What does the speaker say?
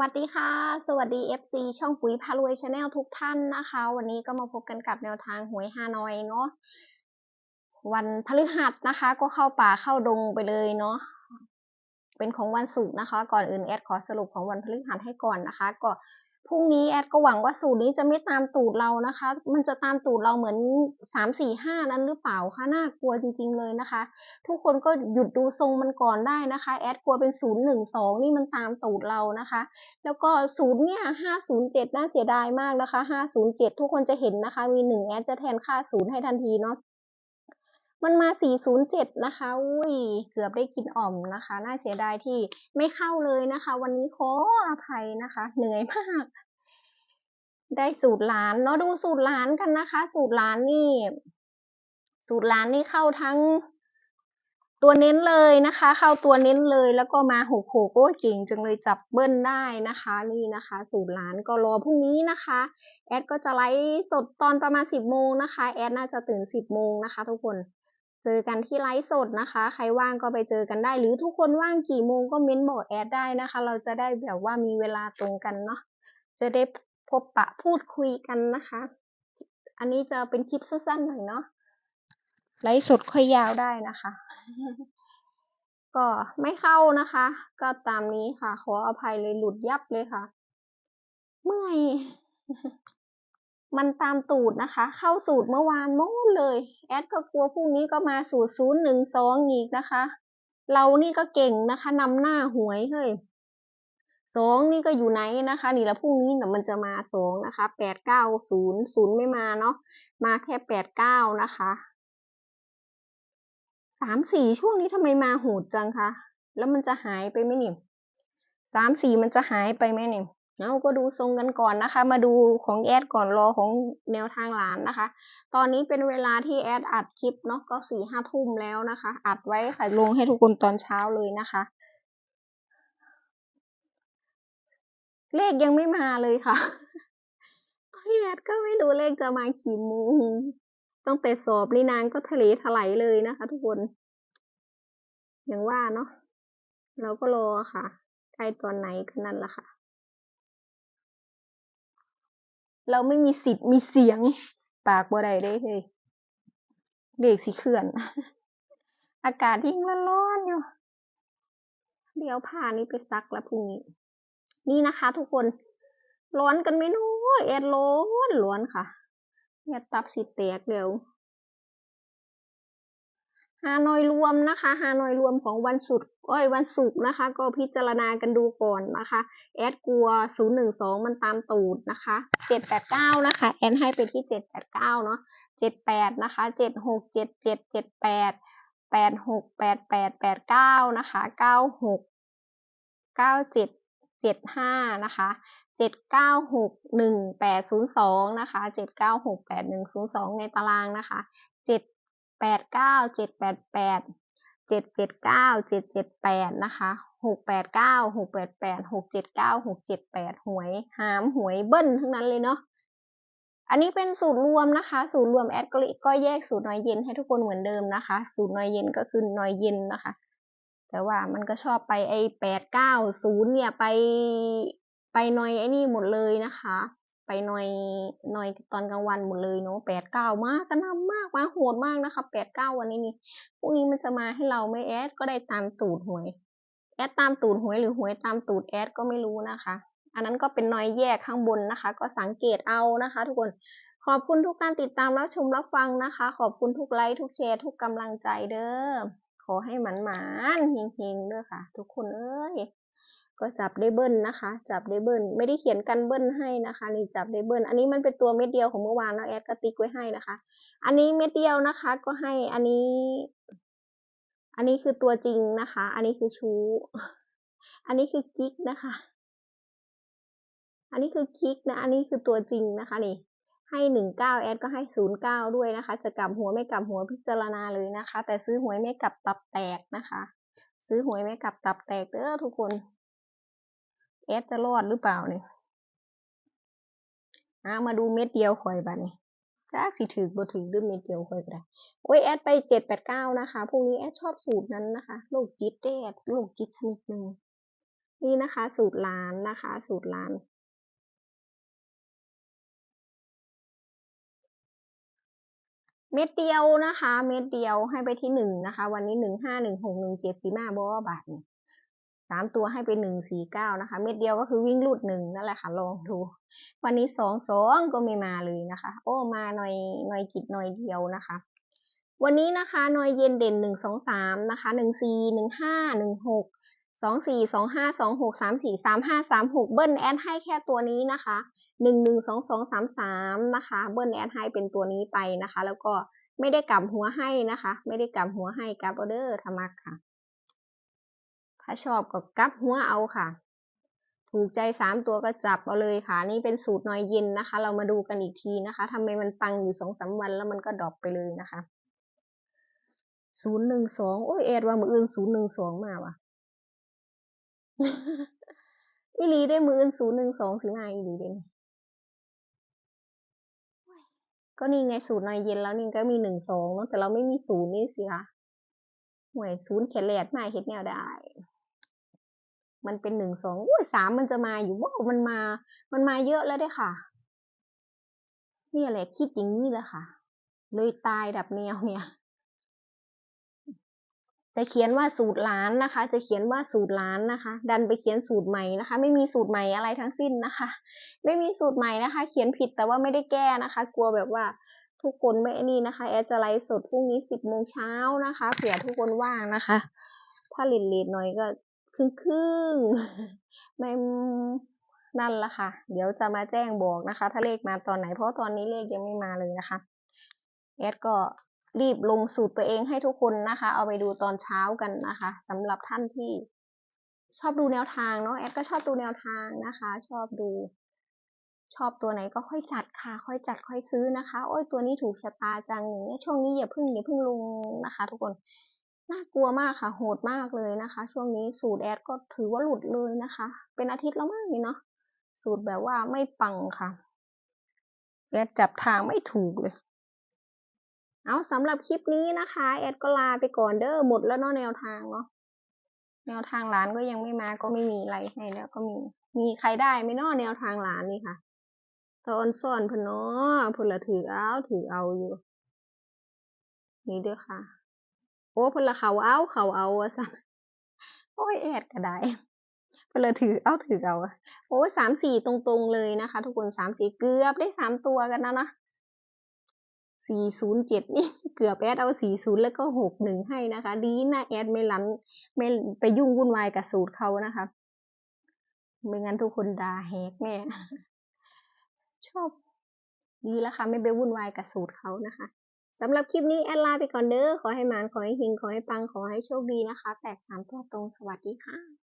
วัสดีค่ะ สวัสดี FC ช่องปุ๋ยพารวยชาแนลทุกท่านนะคะ วันนี้ก็มาพบกันกับแนวทางหวยฮานอยเนาะวันพฤหัสนะคะ ก็เข้าป่าเข้าดงไปเลยเนาะเป็นของวันศุกร์นะคะ ก่อนอื่นแอดขอสรุปของวันพฤหัสให้ก่อนนะคะ ก็ พรุ่งนี้แอดก็หวังว่าสูตรนี้จะไม่ตามตูดเรานะคะ มันจะตามตูดเราเหมือนสามสี่ห้านั้นหรือเปล่าคะน่ากลัวจริง ๆเลยนะคะ ทุกคนก็หยุดดูทรงมันก่อนได้นะคะ แอดกลัวเป็นศูนย์หนึ่งสองนี่มันตามตูดเรานะคะ แล้วก็ศูนย์เนี่ยห้าศูนย์เจ็ดน่าเสียดายมากนะคะห้าศูนย์เจ็ดทุกคนจะเห็นนะคะ มีหนึ่งแอดจะแทนค่าศูนย์ให้ทันทีเนาะ มันมา 407 นะคะ อุ้ย เกือบได้กินอ่อมนะคะ น่าเสียดายที่ไม่เข้าเลยนะคะ วันนี้ขออภัยนะคะ เหนื่อยมาก ได้สูตรล้านเนาะดูสูตรล้านกันนะคะ สูตรล้านนี่ สูตรล้านนี่เข้าทั้งตัวเน้นเลยนะคะ เข้าตัวเน้นเลยแล้วก็มาหกหกโอ้เก่งจังเลยจับเบิ้ลได้นะคะนี่นะคะ สูตรล้านก็รอพรุ่งนี้นะคะ แอดก็จะไลฟ์สดตอนประมาณสิบโมงนะคะ แอดน่าจะตื่นสิบโมงนะคะ ทุกคน เจอกันที่ไลฟ์สดนะคะ ใครว่างก็ไปเจอกันได้ หรือทุกคนว่างกี่โมงก็เม้นบอกแอดได้นะคะ เราจะได้แบบว่ามีเวลาตรงกันเนาะ จะได้พบปะพูดคุยกันนะคะ อันนี้จะเป็นคลิปสั้นๆหน่อยเนาะ ไลฟ์สดค่อยยาวได้นะคะ ก็ไม่เข้านะคะ ก็ตามนี้ค่ะ ขออภัยเลยหลุดยับเลยค่ะ เมื่อย มันตามตูดนะคะ เข้าสูตรเมื่อวานโม้เลย แอดก็กลัวพรุ่งนี้ก็มาสูตรศูนย์หนึ่งสองอีกนะคะ เรานี่ก็เก่งนะคะนำหน้าหวยเฮ้ยสองนี่ก็อยู่ไหนนะคะ นี่แล้วพรุ่งนี้เนี่ยมันจะมาสองนะคะแปดเก้าศูนย์ศูนย์ไม่มาเนาะมาแค่แปดเก้านะคะสามสี่ช่วงนี้ทำไมมาโหดจังคะแล้วมันจะหายไปไหมนี่สามสี่มันจะหายไปไหมนี่ เราก็ดูทรงกันก่อนนะคะ มาดูของแอดก่อนรอของแนวทางหลานนะคะ ตอนนี้เป็นเวลาที่แอดอัดคลิปเนาะก็สี่ห้าทุ่มแล้วนะคะ อัดไว้ค่ะลงให้ทุกคนตอนเช้าเลยนะคะ เลขยังไม่มาเลยค่ะพี่แอดก็ไม่รู้เลขจะมากี่โมงตั้งแต่สอบนี่นางก็ทะเลถลายเลยนะคะ ทุกคน อย่างว่าเนาะเราก็รอค่ะใกล้ตอนไหนก็นั่นแหละค่ะ เราไม่มีสิทธิ์มีเสียง ปากบ่ได้เลยเลยเด็กสิเขื่อน อากาศยิ่งร้อนอยู่ เดี๋ยวผ่านี้ไปซักแล้วพรุ่งนี้ นี่นะคะทุกคน ร้อนกันไหมน้อยแอดร้อนร้อนค่ะแอดตับสิแตกเดี๋ยว ฮานอยรวมนะคะฮานอยรวมของวันศุกร์อ้ยวันศุกร์นะคะ ก็พิจารณากันดูก่อนนะคะแอดกลัว 012 มันตามตูดนะคะ 789 นะคะ แอดให้ไปที่ 789 เนาะ78 นะคะ 76 77 78 86 88 89 นะคะ 96 97 75 นะคะ796 1802นะคะ 796 8102ในตารางนะคะ 7 แปดเก้าเจ็ดแปดแปดเจ็ดเจ็ดเก้าเจ็ดเจ็ดแปดนะคะหกแปดเก้าหกแปดแปดหกเจ็ดเก้าหกเจ็ดแปดหวยหามหวยเบิ้ลทั้งนั้นเลยเนาะอันนี้เป็นสูตรรวมนะคะ สูตรรวมแอดก็แยกสูตรน้อยเย็นให้ทุกคนเหมือนเดิมนะคะ สูตรน้อยเย็นก็คือน้อยเย็นนะคะ แต่ว่ามันก็ชอบไปไอแปดเก้าศูนย์เนี่ยไปไปน้อยไอ้นี่หมดเลยนะคะ ไปหน่อยหน่อยตอนกลางวันหมดเลยเนาะแปดเก้ามากกระนำมากมาโหดมากนะคะแปดเก้าวันนี้นี่พรุ่งนี้มันจะมาให้เราไม่แอดก็ได้ตามตูดหวย แอดตามตูดหวยหรือหวยตามตูดแอดก็ไม่รู้นะคะ อันนั้นก็เป็นน้อยแยกข้างบนนะคะ ก็สังเกตเอานะคะ ทุกคนขอบคุณทุกการติดตามรับชมรับฟังนะคะ ขอบคุณทุกไลค์ทุกแชร์ทุกกำลังใจเด้อขอให้หมันหมานเฮงๆเด้อค่ะ ทุกคนเอ้ย ก็จับได้เบิ้ลนะคะ จับได้เบิ้ลไม่ได้เขียนกันเบิ้ลให้นะคะ นี่จับได้เบิ้ลอันนี้มันเป็นตัวเม็ดเดียวของเมื่อวานแล้วแอดก็ติ๊กไว้ให้นะคะ อันนี้เม็ดเดียวนะคะ ก็ให้อันนี้ อันนี้คือตัวจริงนะคะ อันนี้คือชู้ อันนี้คือกิ๊กนะคะ อันนี้คือกิ๊กนะ อันนี้คือตัวจริงนะคะนี่ให้หนึ่งเก้าแอดก็ให้ศูนย์เก้าด้วยนะคะ จะกลับหัวไม่กลับหัวพิจารณาเลยนะคะ แต่ซื้อหวยไม่กลับตับแตกนะคะ ซื้อหวยไม่กลับตับแตกเด้อทุกคน แอดจะรอดหรือเปล่าเนี่ยมาดูเม็ดเดียวคอยบ้านี่ถ้าสิถือบ่ถือด้วยเม็ดเดียวคอยก็ได้โอ้ยแอดไปเจ็ดแปดเก้านะคะพรุ่งนี้แอดชอบสูตรนั้นนะคะลูกจิตแอดลูกจิตชนิดหนึ่งนี่นะคะ สูตรร้านนะคะ สูตรร้าน เม็ดเดียวนะคะ เม็ดเดียวให้ไปที่หนึ่งนะคะ วันนี้หนึ่งห้าหนึ่งหกหนึ่งเจ็ดสี่ห้าบอบาทนี่ สามตัวให้ไปหนึ่งสี่เก้านะคะ เม็ดเดียวก็คือวิ่งลูดหนึ่งนั่นแหละค่ะ ลองดู วันนี้สองสองก็ไม่มาเลยนะคะ โอ้มาหน่อยหน่อยกิจหน่อยเดียวนะคะ วันนี้นะคะหน่อยเย็นเด่นหนึ่งสองสามนะคะหนึ่งสี่หนึ่งห้าหนึ่งหกสองสี่สองห้าสองหกสามสี่สามห้าสามหกเบิ้ลแอดให้แค่ตัวนี้นะคะหนึ่งหนึ่งสองสองสามสามนะคะ เบิ้ลแอดให้เป็นตัวนี้ไปนะคะ แล้วก็ไม่ได้กลับหัวให้นะคะ ไม่ได้กลับหัวให้กลับออเดอร์ธรรมักค่ะ ถ้าชอบก็กลับหัวเอาค่ะ ถูกใจสามตัวก็จับเอาเลยค่ะ นี่เป็นสูตรน้อยเย็นนะคะ เรามาดูกันอีกทีนะคะทำไมมันปังอยู่สองสามวันแล้วมันก็ดรอปไปเลยนะคะศูนย์หนึ่งสองโอ้ยแอดว่ามืออื่นศูนย์หนึ่งสองมาว่ะอีลีได้มืออื่นศูนย์หนึ่งสองถึงไงอีลีเด่นก็นี่ไงสูตรน้อยเย็นแล้วนี่ก็มีหนึ่งสองแต่เราไม่มีศูนย์นี่สิคะห่วยศูนย์เขียนแหลดมาเฮ็ดแนวได้ มันเป็นหนึ่งสองอุ้ยสามมันจะมาอยู่ว่ามันมา มันมาเยอะแล้วด้ค่ะ นี่แหละคิดอย่างนี้แหละค่ะ เลยตายดับแนวเนี่ย จะเขียนว่าสูตรล้านนะคะ จะเขียนว่าสูตรล้านนะคะ ดันไปเขียนสูตรใหม่นะคะ ไม่มีสูตรใหม่อะไรทั้งสิ้นนะคะ ไม่มีสูตรใหม่นะคะ เขียนผิดแต่ว่าไม่ได้แก้นะคะ กลัวแบบว่าทุกคนไม่นี่นะคะ แอดจะไลฟ์สดพรุ่งนี้สิบโมงเช้านะคะ เผื่อทุกคนว่างนะคะ ถ้าเลนเลนหน่อยก็ ครึ่งครึ่งไม่นั่นละค่ะ เดี๋ยวจะมาแจ้งบอกนะคะ ถ้าเลขมาตอนไหนเพราะตอนนี้เลขยังไม่มาเลยนะคะแอดก็รีบลงสูตรตัวเองให้ทุกคนนะคะ เอาไปดูตอนเช้ากันนะคะสำหรับท่านที่ชอบดูแนวทางเนาะแอดก็ชอบดูแนวทางนะคะ ชอบดู ชอบตัวไหนก็ค่อยจัดค่ะ ค่อยจัดค่อยซื้อนะคะ โอ้ยตัวนี้ถูกชะตาจังอย่างเงี้ยช่วงนี้อย่าพึ่งอย่าพึ่งลงนะคะ ทุกคน น่ากลัวมากค่ะ โหดมากเลยนะคะ ช่วงนี้สูตรแอดก็ถือว่าหลุดเลยนะคะ เป็นอาทิตย์แล้วมากเลยเนาะสูตรแบบว่าไม่ปังค่ะแอดจับทางไม่ถูกเลย เอาสำหรับคลิปนี้นะคะ แอดก็ลาไปก่อนเด้อหมดแล้วเนาะแนวทางเนาะแนวทางร้านก็ยังไม่มาก็ไม่มีอะไรให้แล้วก็มี มีใครได้ไหมเนาะแนวทางร้านนี่ค่ะตอนซ่อนพนเนาะเพนละถือเอาถือเอาอยู่ นี่เด้อค่ะ โอ้เพนละเขาเอาเขาเอาอะสันโอ้ยแอดก็ได้เพนลถือเอาถือเอาโอ้สามสี่ตรงๆเลยนะคะ ทุกคนสามสี่เกือบได้สามตัวกันนะนะสี่ศูนย์เจ็ดนี่เกือบแอดเอาสี่ศูนย์แล้วก็หกหนึ่งให้นะคะ ดีนะแอดไม่ลันไม่ไปยุ่งวุ่นวายกับสูตรเขานะคะไม่งั้นทุกคนด่าแฮกแน่ชอบดีแล้วค่ะ ไม่ไปวุ่นวายกับสูตรเขานะคะ สำหรับคลิปนี้แอดลาไปก่อนเด้อ ขอให้หมาน ขอให้หิง ขอให้ปัง ขอให้โชคดีนะคะ แตกสามตัวตรง สวัสดีค่ะ